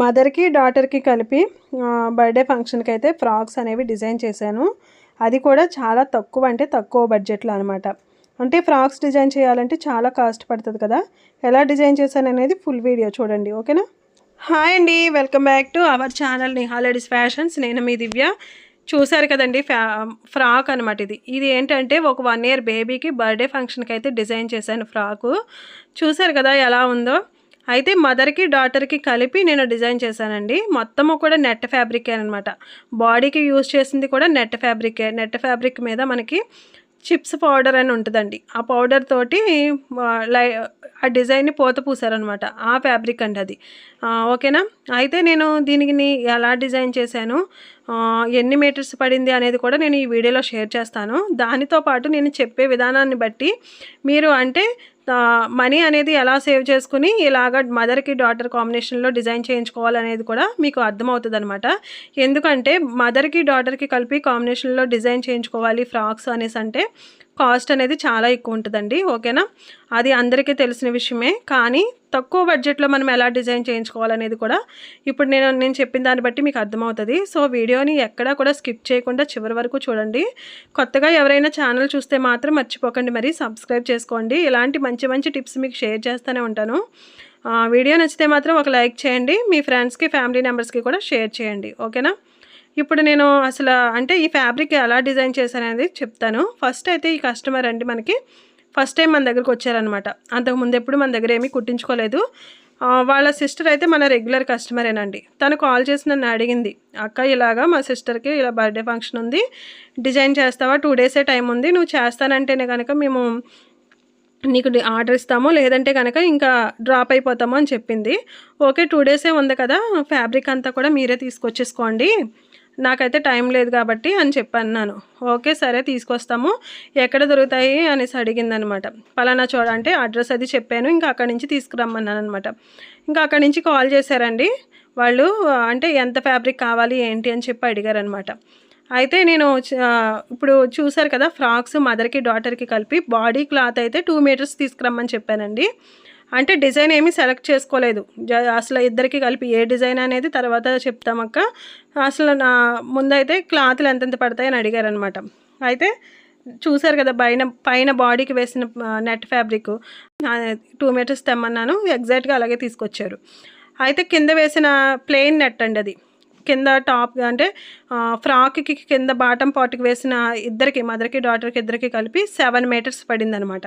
మదర్కి డాటర్కి కలిపి బర్త్డే ఫంక్షన్కి అయితే ఫ్రాక్స్ అనేవి డిజైన్ చేశాను. అది కూడా చాలా తక్కువ అంటే తక్కువ బడ్జెట్లో అనమాట అంటే ఫ్రాక్స్ డిజైన్ చేయాలంటే చాలా కాస్ట్ పడుతుంది కదా. ఎలా డిజైన్ చేశాను అనేది ఫుల్ వీడియో చూడండి ఓకేనా? హాయ్ అండి welcome back to our channel Niha ladies fashions. నేను మీ దివ్య. చూసారు కదండి ఫ్యా ఫ్రాక్ అనమాట ఇది. ఇది ఏంటంటే ఒక వన్ ఇయర్ బేబీకి బర్త్డే ఫంక్షన్కి అయితే డిజైన్ చేశాను ఫ్రాకు. చూసారు కదా ఎలా ఉందో? అయితే మదర్కి డాటర్కి కలిపి నేను డిజైన్ చేశానండి. మొత్తము కూడా నెట్ ఫ్యాబ్రికే అనమాట బాడీకి యూజ్ చేసింది కూడా నెట్ ఫ్యాబ్రికే. నెట్ ఫ్యాబ్రిక్ మీద మనకి చిప్స్ పౌడర్ అని ఉంటుందండి. ఆ పౌడర్ తోటి లై ఆ డిజైన్ని పోత పూసారనమాట ఆ ఫ్యాబ్రిక్ అండి అది. ఓకేనా? అయితే నేను దీనికి ఎలా డిజైన్ చేశాను? ఎన్ని మీటర్స్ పడింది అనేది కూడా నేను ఈ వీడియోలో షేర్ చేస్తాను. దానితో పాటు నేను చెప్పే విధానాన్ని బట్టి మీరు అంటే మనీ అనేది ఎలా సేవ్ చేసుకుని ఇలాగ మదర్కి డాటర్ కాంబినేషన్లో డిజైన్ చేయించుకోవాలనేది కూడా మీకు అర్థమవుతుంది అనమాట ఎందుకంటే మదర్కి డాటర్కి కలిపి కాంబినేషన్లో డిజైన్ చేయించుకోవాలి ఫ్రాక్స్ అనేసి అంటే కాస్ట్ అనేది చాలా ఎక్కువ ఉంటుందండి ఓకేనా? అది అందరికీ తెలిసిన విషయమే. కానీ తక్కువ బడ్జెట్లో మనం ఎలా డిజైన్ చేయించుకోవాలనేది కూడా ఇప్పుడు నేను నేను చెప్పిన దాన్ని బట్టి మీకు అర్థమవుతుంది. సో వీడియోని ఎక్కడా కూడా స్కిప్ చేయకుండా చివరి వరకు చూడండి. కొత్తగా ఎవరైనా ఛానల్ చూస్తే మాత్రం మర్చిపోకండి మరి. సబ్స్క్రైబ్ చేసుకోండి. ఇలాంటి మంచి మంచి టిప్స్ మీకు షేర్ చేస్తూనే ఉంటాను. వీడియో నచ్చితే మాత్రం ఒక లైక్ చేయండి. మీ ఫ్రెండ్స్కి ఫ్యామిలీ మెంబర్స్కి కూడా షేర్ చేయండి ఓకేనా? ఇప్పుడు నేను అసలు అంటే ఈ ఫ్యాబ్రిక్ ఎలా డిజైన్ చేశాననేది చెప్తాను. ఫస్ట్ అయితే ఈ కస్టమర్ అండి మనకి ఫస్ట్ టైం మన దగ్గరకు వచ్చారనమాట అంతకుముందు ఎప్పుడు మన దగ్గర ఏమీ కుట్టించుకోలేదు. వాళ్ళ సిస్టర్ అయితే మన రెగ్యులర్ కస్టమరేనండి. తను కాల్ చేసి నన్ను అడిగింది అక్క ఇలాగా మా సిస్టర్కి ఇలా బర్త్డే ఫంక్షన్ ఉంది డిజైన్ చేస్తావా? టూ డేసే టైం ఉంది నువ్వు చేస్తానంటేనే కనుక మేము నీకు ఆర్డర్ ఇస్తాము లేదంటే కనుక ఇంకా డ్రాప్ అయిపోతాము అని చెప్పింది. ఓకే టూ డేసే ఉంది కదా ఫ్యాబ్రిక్ అంతా కూడా మీరే తీసుకొచ్చేసుకోండి నాకైతే టైం లేదు కాబట్టి అని చెప్పాను అన్నాను ఓకే సరే తీసుకొస్తాము. ఎక్కడ దొరుకుతాయి అనేసి అడిగింది అనమాట పలానా చూడ అంటే అడ్రస్ అది చెప్పాను ఇంకా అక్కడి నుంచి తీసుకురమ్మన్నాను అనమాట ఇంకా అక్కడి నుంచి కాల్ చేశారండి. వాళ్ళు అంటే ఎంత ఫ్యాబ్రిక్ కావాలి ఏంటి అని చెప్పి అడిగారనమాట. అయితే నేను ఇప్పుడు చూసారు కదా ఫ్రాక్స్ మదర్కి డాటర్కి కలిపి బాడీ క్లాత్ అయితే టూ మీటర్స్ తీసుకురమ్మని చెప్పానండి. అంటే డిజైన్ ఏమీ సెలెక్ట్ చేసుకోలేదు. జ- అసలు ఇద్దరికి కలిపి ఏ డిజైన్ అనేది తర్వాత చెప్తామక్క అసలు నా ముందైతే క్లాత్లు ఎంతెంత పడతాయని అడిగారనమాట అయితే చూసారు కదా పైన పైన బాడీకి వేసిన నెట్ ఫ్యాబ్రిక్ టూ మీటర్స్ తెమ్మన్నాను ఎగ్జాక్ట్గా అలాగే తీసుకొచ్చారు. అయితే కింద వేసిన ప్లెయిన్ నెట్ అండి అది. కింద టాప్ అంటే ఫ్రాక్కి కింద బాటం పాట్కి వేసిన ఇద్దరికి మదర్కి డాటర్కి ఇద్దరికి కలిపి సెవెన్ మీటర్స్ పడింది అనమాట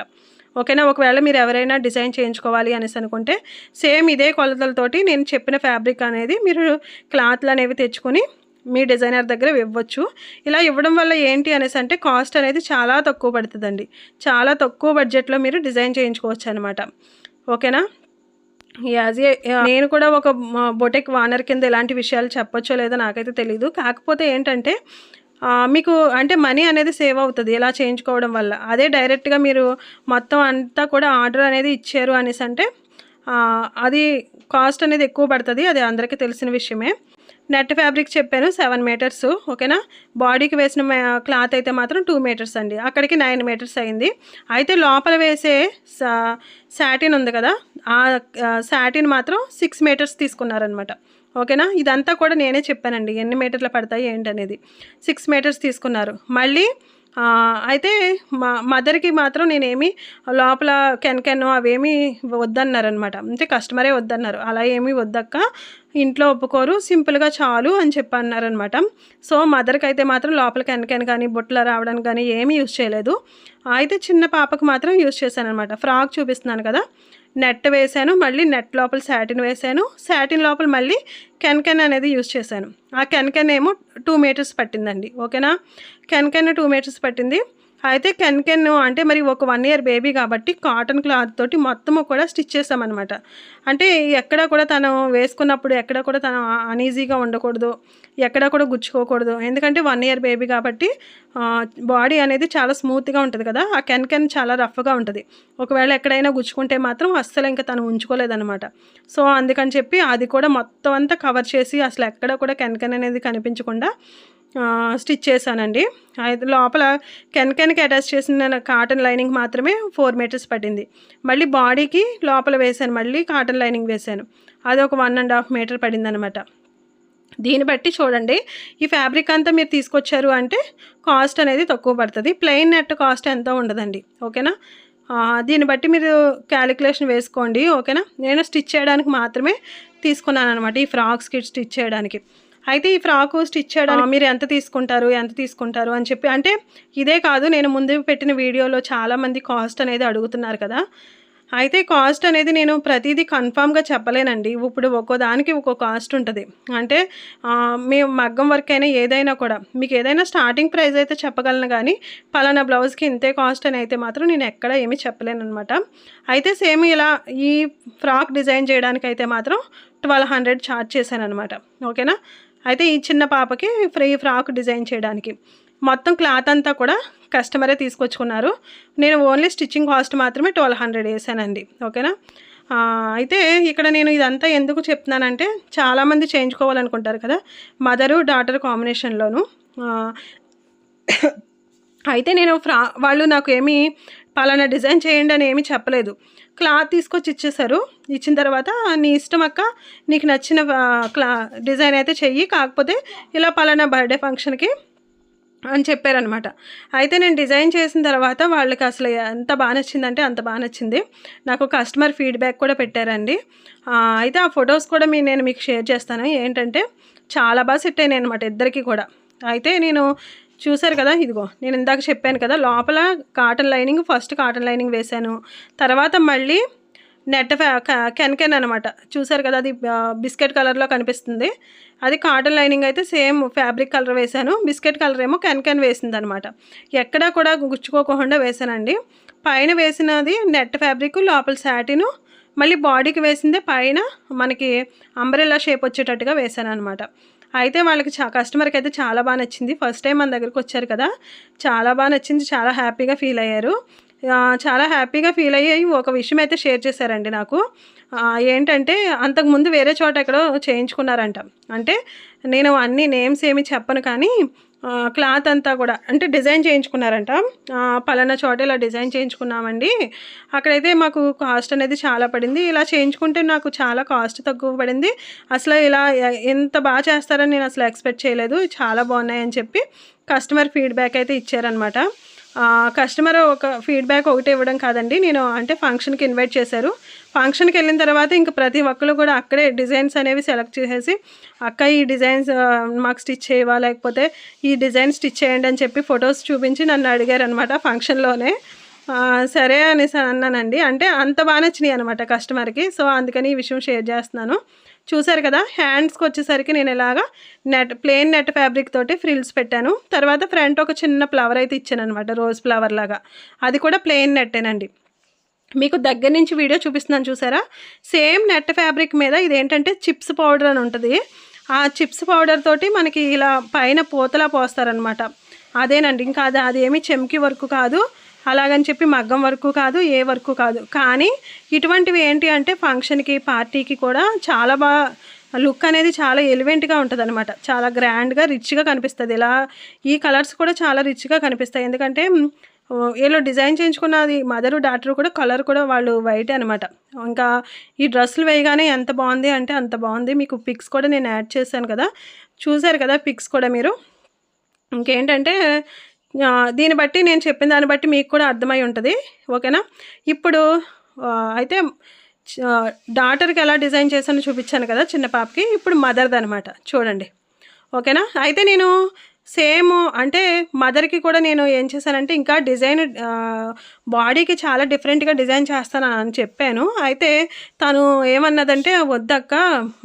ఓకేనా? ఒకవేళ మీరు ఎవరైనా డిజైన్ చేయించుకోవాలి అనేసి అనుకుంటే సేమ్ ఇదే కొలతలతోటి నేను చెప్పిన ఫ్యాబ్రిక్ అనేది మీరు క్లాత్లు అనేవి తెచ్చుకొని మీ డిజైనర్ దగ్గర ఇవ్వచ్చు. ఇలా ఇవ్వడం వల్ల ఏంటి అనేసి అంటే కాస్ట్ అనేది చాలా తక్కువ పడుతుందండి. చాలా తక్కువ బడ్జెట్లో మీరు డిజైన్ చేయించుకోవచ్చు అనమాట ఓకేనా? యాజ్ ఏ నేను కూడా ఒక బొటెక్ వానర్ కింద ఇలాంటి విషయాలు చెప్పొచ్చో లేదో నాకైతే తెలీదు. కాకపోతే ఏంటంటే మీకు అంటే మనీ అనేది సేవ్ అవుతుంది. ఇలా చేయించుకోవడం వల్ల. అదే డైరెక్ట్గా మీరు మొత్తం అంతా కూడా ఆర్డర్ అనేది ఇచ్చారు అనేసి అంటే అది కాస్ట్ అనేది ఎక్కువ పడుతుంది. అది అందరికీ తెలిసిన విషయమే. నెట్ ఫ్యాబ్రిక్ చెప్పాను సెవెన్ మీటర్స్ ఓకేనా? బాడీకి వేసిన క్లాత్ అయితే మాత్రం టూ మీటర్స్ అండి. అక్కడికి నైన్ మీటర్స్ అయింది. అయితే లోపల వేసే శాటిన్ ఉంది కదా? ఆ శాటిన్ మాత్రం సిక్స్ మీటర్స్ తీసుకున్నారనమాట ఓకేనా? ఇదంతా కూడా నేనే చెప్పానండి. ఎన్ని మీటర్లు పడతాయి ఏంటనేది. సిక్స్ మీటర్స్ తీసుకున్నారు. మళ్ళీ అయితే మా మదర్కి మాత్రం నేనేమి లోపల కెన్ అవేమి వద్దన్నారనమాట. అంటే కస్టమరే వద్దన్నారు. అలా ఏమీ వద్దక్క. ఇంట్లో ఒప్పుకోరు. సింపుల్గా చాలు అని చెప్పి అన్నారనమాట సో మదర్కి అయితే మాత్రం లోపల కెన్ కానీ బుట్టలు రావడానికి కానీ ఏమీ యూజ్ చేయలేదు. అయితే చిన్న పాపకు మాత్రం యూజ్ చేశానమాట ఫ్రాక్ చూపిస్తున్నాను కదా. నెట్ వేసాను మళ్ళీ నెట్ లోపల శాటిన్ వేసాను. శాటిన్ లోపల మళ్ళీ కెన్కెన్ అనేది యూజ్ చేశాను. ఆ కెన్కెన్ ఏమో టూ మీటర్స్ పట్టిందండి. ఓకేనా? కెన్కెన్ టూ మీటర్స్ పట్టింది. అయితే కెన్ కెన్ అంటే మరి ఒక వన్ ఇయర్ బేబీ కాబట్టి కాటన్ క్లాత్ తోటి మొత్తము కూడా స్టిచ్ చేసామన్నమాట అంటే ఎక్కడ కూడా తను వేసుకున్నప్పుడు ఎక్కడ కూడా తను అనీజీగా ఉండకూడదు ఎక్కడ కూడా గుచ్చుకోకూడదు. ఎందుకంటే వన్ ఇయర్ బేబీ కాబట్టి బాడీ అనేది చాలా స్మూత్గా ఉంటుంది కదా ఆ కెన్ కెన్ చాలా రఫ్గా ఉంటుంది. ఒకవేళ ఎక్కడైనా గుచ్చుకుంటే మాత్రం అస్సలు ఇంకా తను ఉంచుకోలేదన్నమాట. సో అందుకని చెప్పి అది కూడా మొత్తం అంతా కవర్ చేసి అసలు ఎక్కడ కూడా కెన్ కెన్ అనేది కనిపించకుండా స్టిచ్ చేశానండి. అయితే లోపల కెన్కెన్కి అటాచ్ చేసిన కాటన్ లైనింగ్ మాత్రమే ఫోర్ మీటర్స్ పట్టింది. మళ్ళీ బాడీకి లోపల వేశాను మళ్ళీ కాటన్ లైనింగ్ వేశాను. అది ఒక వన్ అండ్ హాఫ్ మీటర్ పడింది అనమాట దీన్ని బట్టి చూడండి ఈ ఫ్యాబ్రిక్ అంతా మీరు తీసుకొచ్చారు అంటే కాస్ట్ అనేది తక్కువ పడుతుంది. ప్లెయిన్ నెట్ కాస్ట్ ఎంతో ఉండదండి ఓకేనా? దీన్ని బట్టి మీరు క్యాలిక్యులేషన్ వేసుకోండి ఓకేనా? నేను స్టిచ్ చేయడానికి మాత్రమే తీసుకున్నాను అనమాట ఈ ఫ్రాక్స్కి స్టిచ్ చేయడానికి. అయితే ఈ ఫ్రాక్ స్టిచ్ చేయడానికి మీరు ఎంత తీసుకుంటారు ఎంత తీసుకుంటారు అని చెప్పి అంటే ఇదే కాదు నేను ముందు పెట్టిన వీడియోలో చాలామంది కాస్ట్ అనేది అడుగుతున్నారు కదా. అయితే కాస్ట్ అనేది నేను ప్రతిదీ కన్ఫామ్గా చెప్పలేనండి. ఇప్పుడు ఒక్కో దానికి ఒక్కో కాస్ట్ ఉంటుంది. అంటే మేము మగ్గం వర్క్ అయినా ఏదైనా కూడా మీకు ఏదైనా స్టార్టింగ్ ప్రైస్ అయితే చెప్పగలను కానీ పలానా బ్లౌజ్కి ఇంతే కాస్ట్ అని అయితే మాత్రం నేను ఎక్కడ ఏమీ చెప్పలేను అనమాట అయితే సేమ్ ఇలా ఈ ఫ్రాక్ డిజైన్ చేయడానికి అయితే మాత్రం ట్వెల్వ్ హండ్రెడ్ ఛార్జ్ చేశాను అనమాట ఓకేనా? అయితే ఈ చిన్న పాపకి ఫ్రీ ఫ్రాక్ డిజైన్ చేయడానికి. మొత్తం క్లాత్ అంతా కూడా కస్టమరే తీసుకొచ్చుకున్నారు. నేను ఓన్లీ స్టిచ్చింగ్ కాస్ట్ మాత్రమే ట్వెల్వ్ హండ్రెడ్ వేసానండి. ఓకేనా? అయితే ఇక్కడ నేను ఇదంతా ఎందుకు చెప్తున్నానంటే చాలామంది చేయించుకోవాలనుకుంటారు కదా. Mother daughter కాంబినేషన్లోను. అయితే నేను ఫ్రా వాళ్ళు నాకు ఏమీ పలానా డిజైన్ చేయండి అని ఏమీ చెప్పలేదు. క్లాత్ తీసుకొచ్చి ఇచ్చేసారు ఇచ్చిన తర్వాత నీ ఇష్టం అక్క నీకు నచ్చిన క్లా డిజైన్ అయితే చెయ్యి కాకపోతే ఇలా పలానా బర్త్డే ఫంక్షన్కి అని చెప్పారనమాట అయితే నేను డిజైన్ చేసిన తర్వాత వాళ్ళకి అసలు ఎంత బాగా నచ్చిందంటే అంత బాగా నచ్చింది. నాకు కస్టమర్ ఫీడ్బ్యాక్ కూడా పెట్టారండి. అయితే ఆ ఫొటోస్ కూడా మీ నేను మీకు షేర్ చేస్తాను. ఏంటంటే చాలా బాగా సెట్ అయినాయి అనమాట ఇద్దరికి కూడా. అయితే నేను చూసారు కదా ఇదిగో నేను ఇందాక చెప్పాను కదా లోపల cotton lining first cotton lining వేశాను. తర్వాత మళ్ళీ నెట్ కెన్కెన్ అనమాట చూసారు కదా అది బిస్కెట్ కలర్లో కనిపిస్తుంది. అది కాటన్ లైనింగ్ అయితే సేమ్ ఫ్యాబ్రిక్ కలర్ వేశాను. బిస్కెట్ కలర్ ఏమో కెన్కెన్ వేసింది అనమాట ఎక్కడా కూడా గుచ్చుకోకుండా వేసానండి పైన వేసినది నెట్ ఫ్యాబ్రిక్ లోపల శాటిను మళ్ళీ బాడీకి వేసిందే పైన మనకి అంబ్రెల్లా షేప్ వచ్చేటట్టుగా వేసాను అనమాట అయితే వాళ్ళకి చా కస్టమర్కి అయితే చాలా బాగా నచ్చింది. ఫస్ట్ టైం మన దగ్గరికి వచ్చారు కదా. చాలా బాగా నచ్చింది. చాలా హ్యాపీగా ఫీల్ అయ్యారు. చాలా హ్యాపీగా ఫీల్ అయ్యి ఒక విషయం అయితే షేర్ చేశారండి నాకు. ఏంటంటే అంతకుముందు వేరే చోట ఎక్కడో చేయించుకున్నారంట. అంటే నేను అన్ని నేమ్స్ ఏమి చెప్పను కానీ క్లాత్ అంతా కూడా అంటే డిజైన్ చేయించుకున్నారంట. పలానా చోట ఇలా డిజైన్ చేయించుకున్నామండి. అక్కడైతే మాకు కాస్ట్ అనేది చాలా పడింది. ఇలా చేయించుకుంటే నాకు చాలా కాస్ట్ తక్కువ పడింది. అసలు ఇలా ఎంత బాగా చేస్తారని నేను అసలు ఎక్స్పెక్ట్ చేయలేదు. చాలా బాగున్నాయని చెప్పి కస్టమర్ ఫీడ్బ్యాక్ అయితే ఇచ్చారనమాట కస్టమర్ ఒక ఫీడ్బ్యాక్ ఒకటి ఇవ్వడం కాదండి. నేను అంటే ఫంక్షన్కి ఇన్వైట్ చేశారు. ఫంక్షన్కి వెళ్ళిన తర్వాత ఇంకా ప్రతి ఒక్కరు కూడా అక్కడే డిజైన్స్ అనేవి సెలెక్ట్ చేసేసి అక్క ఈ డిజైన్స్ మాకు స్టిచ్ చేయవా? లేకపోతే ఈ డిజైన్ స్టిచ్ చేయండి అని చెప్పి ఫొటోస్ చూపించి నన్ను అడిగారు అనమాట ఫంక్షన్లోనే సరే అనేసి అన్నానండి. అంటే అంత బాగా నచ్చినాయి అనమాట కస్టమర్కి. సో అందుకని ఈ విషయం షేర్ చేస్తున్నాను. చూసారు కదా హ్యాండ్స్కి వచ్చేసరికి నేను ఇలాగా నెట్ ప్లెయిన్ నెట్ ఫ్యాబ్రిక్ తోటి ఫ్రిల్స్ పెట్టాను. తర్వాత ఫ్రంట్ ఒక చిన్న ఫ్లవర్ అయితే ఇచ్చాను అనమాట రోజ్ ఫ్లవర్ లాగా. అది కూడా ప్లెయిన్ నెట్టేనండి మీకు దగ్గర నుంచి వీడియో చూపిస్తున్నాను చూసారా? సేమ్ నెట్ ఫ్యాబ్రిక్ మీద ఇదేంటంటే చిప్స్ పౌడర్ అని ఉంటుంది. ఆ చిప్స్ పౌడర్ తోటి మనకి ఇలా పైన పూతలా పోస్తారనమాట అదేనండి ఇంకా అది అది ఏమి చెమ్కి వర్క్ కాదు. అలాగని చెప్పి మగ్గం వరకు కాదు ఏ వరకు కాదు. కానీ ఇటువంటివి ఏంటి అంటే ఫంక్షన్కి పార్టీకి కూడా చాలా బాగా లుక్ అనేది చాలా ఎలివెంట్గా ఉంటుంది అనమాట చాలా గ్రాండ్గా రిచ్గా కనిపిస్తుంది. ఇలా ఈ కలర్స్ కూడా చాలా రిచ్గా కనిపిస్తాయి. ఎందుకంటే ఏలో డిజైన్ వీళ్ళు డిజైన్ చేయించుకున్నది మదరు డాక్టర్ కూడా కలర్ కూడా వాళ్ళు వైట్ అనమాట ఇంకా ఈ డ్రెస్సులు వేయగానే ఎంత బాగుంది అంటే అంత బాగుంది. మీకు పిక్స్ కూడా నేను యాడ్ చేశాను కదా. చూశారు కదా పిక్స్ కూడా మీరు? ఇంకేంటంటే దీన్ని బట్టి నేను చెప్పిన దాన్ని బట్టి మీకు కూడా అర్థమై ఉంటుంది. ఓకేనా? ఇప్పుడు అయితే డాటర్కి ఎలా డిజైన్ చేశానో చూపించాను కదా చిన్న పాపకి. ఇప్పుడు మదర్ది అనమాట చూడండి. ఓకేనా? అయితే నేను సేమ్ అంటే మదర్కి కూడా నేను ఏం చేశానంటే ఇంకా డిజైన్ బాడీకి చాలా డిఫరెంట్గా డిజైన్ చేస్తాను అని చెప్పాను. అయితే తను ఏమన్నదంటే వద్దక్క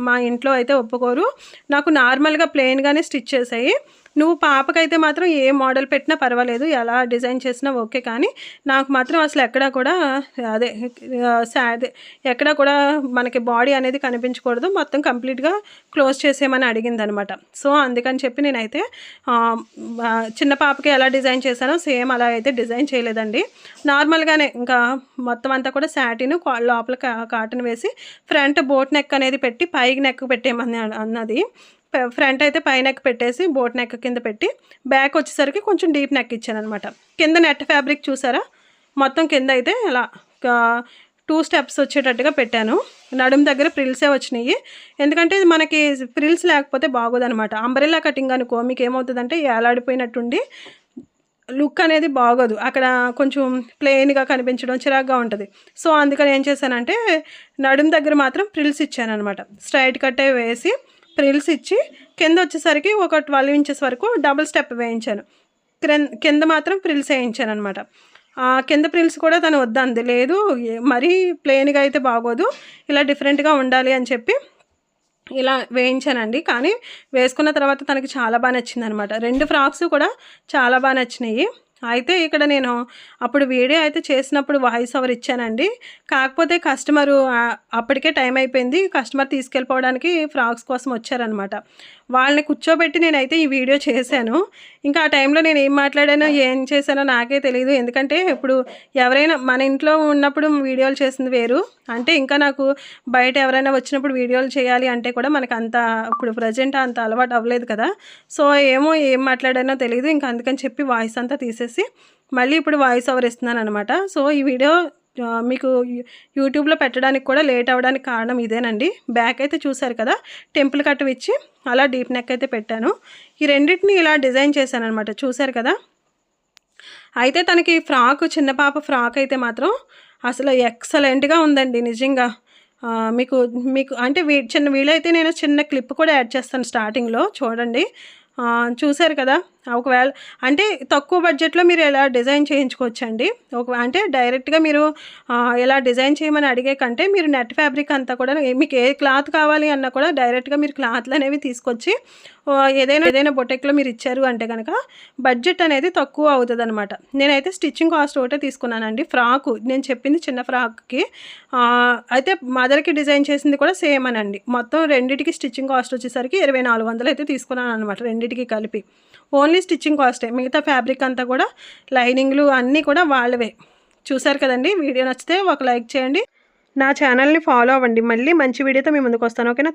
మా ఇంట్లో అయితే ఒప్పుకోరు. నాకు నార్మల్గా ప్లెయిన్గానే స్టిచ్ చేసాయి. నువ్వు పాపకైతే మాత్రం ఏ మోడల్ పెట్టినా పర్వాలేదు ఎలా డిజైన్ చేసినా ఓకే కానీ నాకు మాత్రం అసలు ఎక్కడా కూడా అదే అదే ఎక్కడా కూడా మనకి బాడీ అనేది కనిపించకూడదు. మొత్తం కంప్లీట్గా క్లోజ్ చేసేయమని అడిగింది అనమాట సో అందుకని చెప్పి నేనైతే చిన్న పాపకి ఎలా డిజైన్ చేశానో సేమ్ అలా అయితే డిజైన్ చేయలేదండి. నార్మల్గానే ఇంకా మొత్తం అంతా కూడా శాటిన్ లోపల కాటన్ వేసి ఫ్రంట్ బోట్ నెక్ అనేది పెట్టి పైకి నెక్ పెట్టేయమని అన్నది. ఫ్రంట్ అయితే పై నెక్ పెట్టేసి బోట్ నెక్ కింద పెట్టి బ్యాక్ వచ్చేసరికి కొంచెం డీప్ నెక్ ఇచ్చాను అనమాట కింద నెట్ ఫ్యాబ్రిక్ చూసారా? మొత్తం కింద అయితే ఇలా టూ స్టెప్స్ వచ్చేటట్టుగా పెట్టాను. నడుము దగ్గర ప్రిల్సే వచ్చినాయి. ఎందుకంటే ఇది మనకి ప్రిల్స్ లేకపోతే బాగోదనమాట అంబ్రెల్లా కటింగ్ అనుకో మీకు ఏమవుతుందంటే ఏలాడిపోయినట్టుండి లుక్ అనేది బాగోదు. అక్కడ కొంచెం ప్లెయిన్గా కనిపించడం చిరాగ్గా ఉంటుంది. సో అందుకని ఏం చేశానంటే నడుము దగ్గర మాత్రం ప్రిల్స్ ఇచ్చాను అనమాట స్ట్రైట్ కట్టే వేసి ప్రిల్స్ ఇచ్చి కింద వచ్చేసరికి ఒక ట్వెల్వ్ ఇంచెస్ వరకు డబుల్ స్టెప్ వేయించాను. క్రింద కింద మాత్రం ప్రిల్స్ వేయించాను అనమాట కింద ప్రిల్స్ కూడా తను వద్దంది. లేదు మరీ ప్లెయిన్గా అయితే బాగోదు ఇలా డిఫరెంట్గా ఉండాలి అని చెప్పి ఇలా వేయించానండి. కానీ వేసుకున్న తర్వాత తనకి చాలా బాగా నచ్చింది అనమాట రెండు ఫ్రాక్స్ కూడా చాలా బాగా నచ్చినాయి. అయితే ఇక్కడ నేను అప్పుడు వీడియో అయితే చేసినప్పుడు వాయిస్ ఓవర్ ఇచ్చానండి. కాకపోతే కస్టమరు అప్పటికే టైం అయిపోయింది. కస్టమర్ తీసుకెళ్ళిపోవడానికి ఫ్రాక్స్ కోసం వచ్చారనమాట వాళ్ళని కూర్చోబెట్టి నేనైతే ఈ వీడియో చేశాను. ఇంకా ఆ టైంలో నేను ఏం మాట్లాడానో ఏం చేశానో నాకే తెలియదు ఎందుకంటే ఇప్పుడు ఎవరైనా మన ఇంట్లో ఉన్నప్పుడు వీడియోలు చేసింది వేరు. అంటే ఇంకా నాకు బయట ఎవరైనా వచ్చినప్పుడు వీడియోలు చేయాలి అంటే కూడా మనకు అంత ఇప్పుడు ప్రజెంట్ అంత అలవాటు అవ్వలేదు కదా. సో ఏమో ఏం మాట్లాడానో తెలియదు ఇంకా అందుకని చెప్పి వాయిస్ అంతా తీసేసి మళ్ళీ ఇప్పుడు వాయిస్ ఓవర్ ఇస్తున్నాను అనమాట సో ఈ వీడియో మీకు యూట్యూబ్లో పెట్టడానికి కూడా లేట్ అవ్వడానికి కారణం ఇదేనండి. బ్యాక్ అయితే చూసారు కదా టెంపుల్ కట్టు ఇచ్చి అలా డీప్ నెక్ అయితే పెట్టాను. ఈ రెండింటిని ఇలా డిజైన్ చేశాను అనమాట చూసారు కదా? అయితే తనకి ఫ్రాక్ చిన్న పాప ఫ్రాక్ అయితే మాత్రం అసలు ఎక్సలెంట్గా ఉందండి నిజంగా. మీకు మీకు అంటే వీ చిన్న వీలైతే నేను చిన్న క్లిప్ కూడా యాడ్ చేస్తాను స్టార్టింగ్లో చూడండి. చూశారు కదా? ఒకవేళ అంటే తక్కువ బడ్జెట్లో మీరు ఎలా డిజైన్ చేయించుకోవచ్చండి? ఒక అంటే డైరెక్ట్గా మీరు ఎలా డిజైన్ చేయమని అడిగే కంటే మీరు నెట్ ఫ్యాబ్రిక్ అంతా కూడా ఏ- మీకు ఏ క్లాత్ కావాలి అన్నా కూడా డైరెక్ట్గా మీరు క్లాత్లు అనేవి తీసుకొచ్చి ఏదైనా ఏదైనా బొటెక్లో మీరు ఇచ్చారు అంటే కనుక బడ్జెట్ అనేది తక్కువ అవుతుంది అనమాట నేనైతే స్టిచ్చింగ్ కాస్ట్ ఒకటే తీసుకున్నానండి. ఫ్రాకు నేను చెప్పింది చిన్న ఫ్రాక్కి. అయితే మదర్కి డిజైన్ చేసింది కూడా సేమ్ అనండి. మొత్తం రెండింటికి స్టిచ్చింగ్ కాస్ట్ వచ్చేసరికి ఇరవై నాలుగు వందలు అయితే తీసుకున్నాను అనమాట రెండింటికి కలిపి. ఓన్లీ స్టిచ్చింగ్ కాస్టే. మిగతా ఫ్యాబ్రిక్ అంతా కూడా లైనింగ్లు అన్నీ కూడా వాళ్ళవే. చూసారు కదండి? వీడియో నచ్చితే ఒక లైక్ చేయండి. నా ఛానల్ని ఫాలో అవ్వండి. మళ్ళీ మంచి వీడియోతో మీ ముందుకు వస్తాను. ఓకేనా?